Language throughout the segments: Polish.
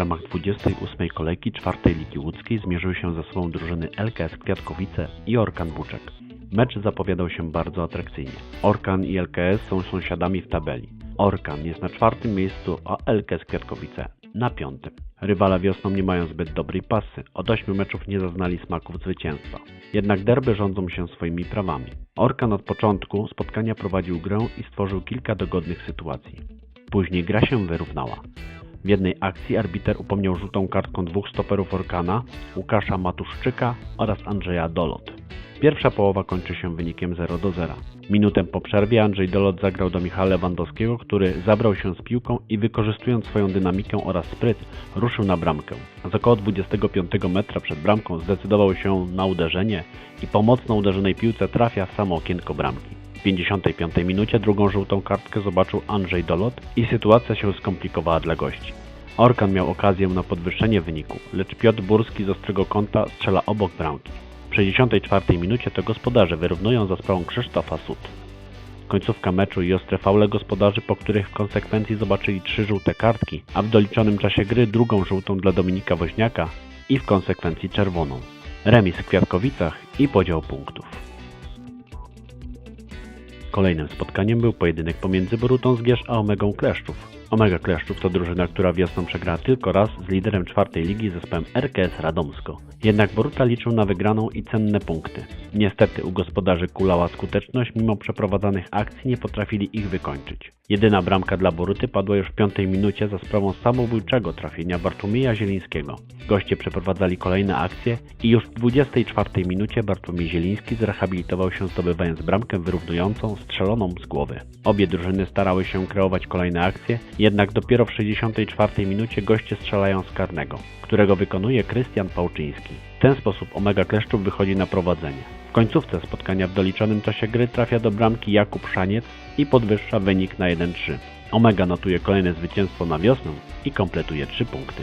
ramach 28. kolejki czwartej Ligi Łódzkiej zmierzyły się ze sobą drużyny LKS Kwiatkowice i Orkan Buczek. Mecz zapowiadał się bardzo atrakcyjnie. Orkan i LKS są sąsiadami w tabeli. Orkan jest na czwartym miejscu, a LKS Kwiatkowice na piątym. Rywale wiosną nie mają zbyt dobrej pasy. Od ośmiu meczów nie zaznali smaków zwycięstwa. Jednak derby rządzą się swoimi prawami. Orkan od początku spotkania prowadził grę i stworzył kilka dogodnych sytuacji. Później gra się wyrównała. W jednej akcji arbiter upomniał żółtą kartką dwóch stoperów Orkana, Łukasza Matuszczyka oraz Andrzeja Dolot. Pierwsza połowa kończy się wynikiem 0 do 0. Minutę po przerwie Andrzej Dolot zagrał do Michała Lewandowskiego, który zabrał się z piłką i wykorzystując swoją dynamikę oraz spryt ruszył na bramkę. Z około 25 metra przed bramką zdecydował się na uderzenie i po mocno uderzonej piłce trafia w samo okienko bramki. W 55 minucie drugą żółtą kartkę zobaczył Andrzej Dolot i sytuacja się skomplikowała dla gości. Orkan miał okazję na podwyższenie wyniku, lecz Piotr Burski z ostrego kąta strzela obok bramki. W 64 minucie to gospodarze wyrównują za sprawą Krzysztofa Sud. Końcówka meczu i ostre faule gospodarzy, po których w konsekwencji zobaczyli trzy żółte kartki, a w doliczonym czasie gry drugą żółtą dla Dominika Woźniaka i w konsekwencji czerwoną. Remis w Kwiatkowicach i podział punktów. Kolejnym spotkaniem był pojedynek pomiędzy Borutą Zgierz a Omegą Kleszczów. Omega Kleszczów to drużyna, która wiosną przegrała tylko raz z liderem czwartej ligi zespołem RKS Radomsko. Jednak Boruta liczył na wygraną i cenne punkty. Niestety u gospodarzy kulała skuteczność, mimo przeprowadzanych akcji nie potrafili ich wykończyć. Jedyna bramka dla Boruty padła już w piątej minucie za sprawą samobójczego trafienia Bartłomieja Zielińskiego. Goście przeprowadzali kolejne akcje i już w 24 minucie Bartłomiej Zieliński zrehabilitował się zdobywając bramkę wyrównującą strzeloną z głowy. Obie drużyny starały się kreować kolejne akcje, jednak dopiero w 64 minucie goście strzelają z karnego, którego wykonuje Krystian Pałczyński. W ten sposób Omega Kleszczów wychodzi na prowadzenie. W końcówce spotkania w doliczonym czasie gry trafia do bramki Jakub Szaniec i podwyższa wynik na 1-3. Omega notuje kolejne zwycięstwo na wiosnę i kompletuje 3 punkty.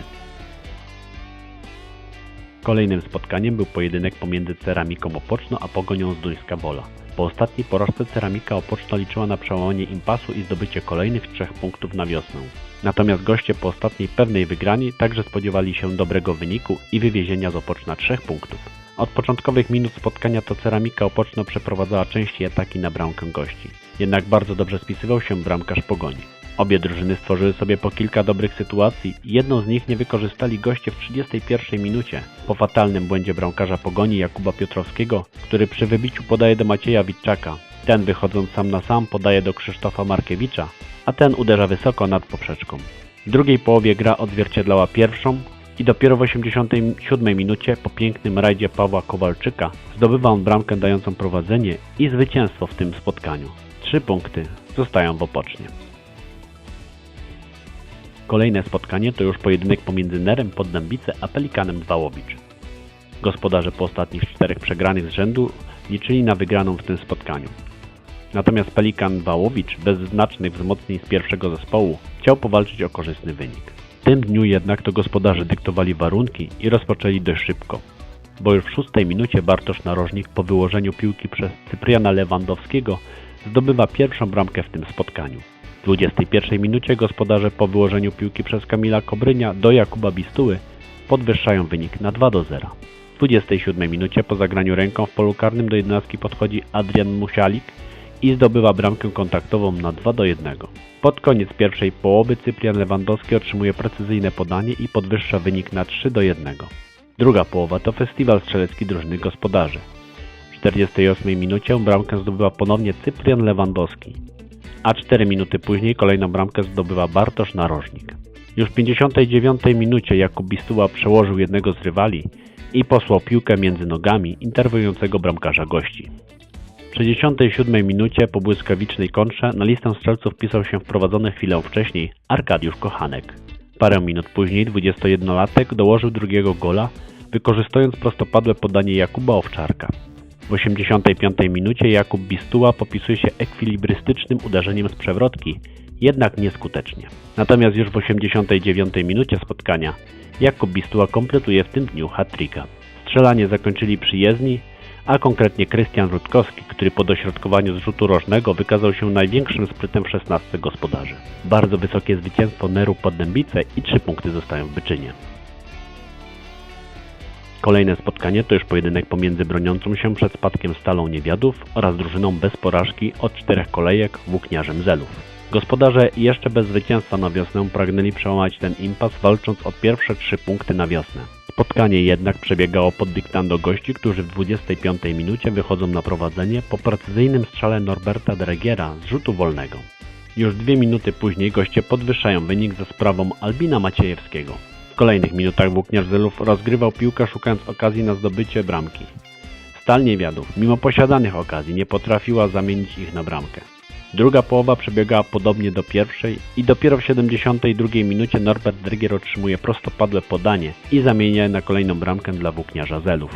Kolejnym spotkaniem był pojedynek pomiędzy Ceramiką Opoczno a Pogonią z Duńska Wola. Po ostatniej porażce Ceramika Opoczno liczyła na przełamanie impasu i zdobycie kolejnych trzech punktów na wiosnę. Natomiast goście po ostatniej pewnej wygrani także spodziewali się dobrego wyniku i wywiezienia z Opoczna trzech punktów. Od początkowych minut spotkania to Ceramika Opoczno przeprowadzała częściej ataki na bramkę gości. Jednak bardzo dobrze spisywał się bramkarz Pogoni. Obie drużyny stworzyły sobie po kilka dobrych sytuacji i jedną z nich nie wykorzystali goście w 31 minucie. Po fatalnym błędzie bramkarza Pogoni Jakuba Piotrowskiego, który przy wybiciu podaje do Macieja Witczaka. Ten wychodząc sam na sam podaje do Krzysztofa Markiewicza, a ten uderza wysoko nad poprzeczką. W drugiej połowie gra odzwierciedlała pierwszą i dopiero w 87 minucie po pięknym rajdzie Pawła Kowalczyka zdobywa on bramkę dającą prowadzenie i zwycięstwo w tym spotkaniu. Trzy punkty zostają w Opocznie. Kolejne spotkanie to już pojedynek pomiędzy Nerem Poddębice a Pelikanem Wałowicz. Gospodarze po ostatnich czterech przegranych z rzędu liczyli na wygraną w tym spotkaniu. Natomiast Pelikan Wałowicz, bez znacznych wzmocnień z pierwszego zespołu, chciał powalczyć o korzystny wynik. W tym dniu jednak to gospodarze dyktowali warunki i rozpoczęli dość szybko, bo już w szóstej minucie Bartosz Narożnik po wyłożeniu piłki przez Cypriana Lewandowskiego zdobywa pierwszą bramkę w tym spotkaniu. W 21 minucie gospodarze po wyłożeniu piłki przez Kamila Kobrynia do Jakuba Bistuły podwyższają wynik na 2 do 0. W 27 minucie po zagraniu ręką w polu karnym do jednostki podchodzi Adrian Musialik i zdobywa bramkę kontaktową na 2 do 1. Pod koniec pierwszej połowy Cyprian Lewandowski otrzymuje precyzyjne podanie i podwyższa wynik na 3 do 1. Druga połowa to festiwal strzelecki drużyny gospodarzy. W 48 minucie bramkę zdobywa ponownie Cyprian Lewandowski, a 4 minuty później kolejną bramkę zdobywa Bartosz Narożnik. Już w 59 minucie Jakub Bistuła przełożył jednego z rywali i posłał piłkę między nogami interweniującego bramkarza gości. W 67 minucie po błyskawicznej kontrze na listę strzelców wpisał się wprowadzony chwilę wcześniej Arkadiusz Kochanek. Parę minut później 21-latek dołożył drugiego gola, wykorzystując prostopadłe podanie Jakuba Owczarka. W 85 minucie Jakub Bistuła popisuje się ekwilibrystycznym uderzeniem z przewrotki, jednak nieskutecznie. Natomiast już w 89 minucie spotkania Jakub Bistuła kompletuje w tym dniu hat-tricka. Strzelanie zakończyli przyjezdni, a konkretnie Krystian Rutkowski, który po dośrodkowaniu z rzutu rożnego wykazał się największym sprytem w 16 gospodarzy. Bardzo wysokie zwycięstwo Neru pod Dębice i 3 punkty zostają w Byczynie. Kolejne spotkanie to już pojedynek pomiędzy broniącą się przed spadkiem Stalą Niewiadów oraz drużyną bez porażki od czterech kolejek Włókniarzem Zelów. Gospodarze jeszcze bez zwycięstwa na wiosnę pragnęli przełamać ten impas walcząc o pierwsze trzy punkty na wiosnę. Spotkanie jednak przebiegało pod dyktando gości, którzy w 25 minucie wychodzą na prowadzenie po precyzyjnym strzale Norberta Dregiera z rzutu wolnego. Już dwie minuty później goście podwyższają wynik za sprawą Albina Maciejewskiego. Kolejnych minutach Włókniarz Zelów rozgrywał piłkę szukając okazji na zdobycie bramki. Stal Niewiadów, mimo posiadanych okazji, nie potrafiła zamienić ich na bramkę. Druga połowa przebiegała podobnie do pierwszej i dopiero w 72 minucie Norbert Dregier otrzymuje prostopadłe podanie i zamienia je na kolejną bramkę dla włókniarza Zelów.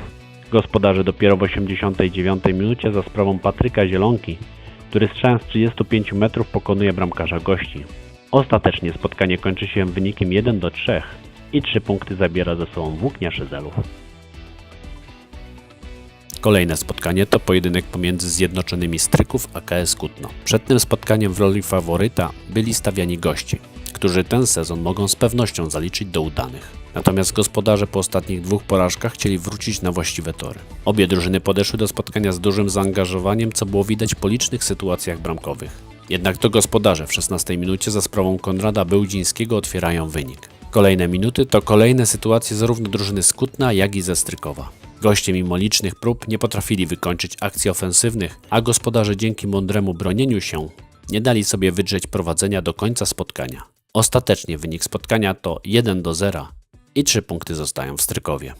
Gospodarze dopiero w 89 minucie za sprawą Patryka Zielonki, który strzałem z 35 metrów pokonuje bramkarza gości. Ostatecznie spotkanie kończy się wynikiem 1 do 3 i 3 punkty zabiera ze sobą włókniarz Zelów. Kolejne spotkanie to pojedynek pomiędzy zjednoczonymi Stryków a KS Kutno. Przed tym spotkaniem w roli faworyta byli stawiani gości, którzy ten sezon mogą z pewnością zaliczyć do udanych. Natomiast gospodarze po ostatnich dwóch porażkach chcieli wrócić na właściwe tory. Obie drużyny podeszły do spotkania z dużym zaangażowaniem, co było widać po licznych sytuacjach bramkowych. Jednak to gospodarze w 16 minucie za sprawą Konrada Bełdzińskiego otwierają wynik. Kolejne minuty to kolejne sytuacje zarówno drużyny z Kutna, jak i ze Strykowa. Goście mimo licznych prób nie potrafili wykończyć akcji ofensywnych, a gospodarze dzięki mądremu bronieniu się nie dali sobie wydrzeć prowadzenia do końca spotkania. Ostatecznie wynik spotkania to 1 do 0 i 3 punkty zostają w Strykowie.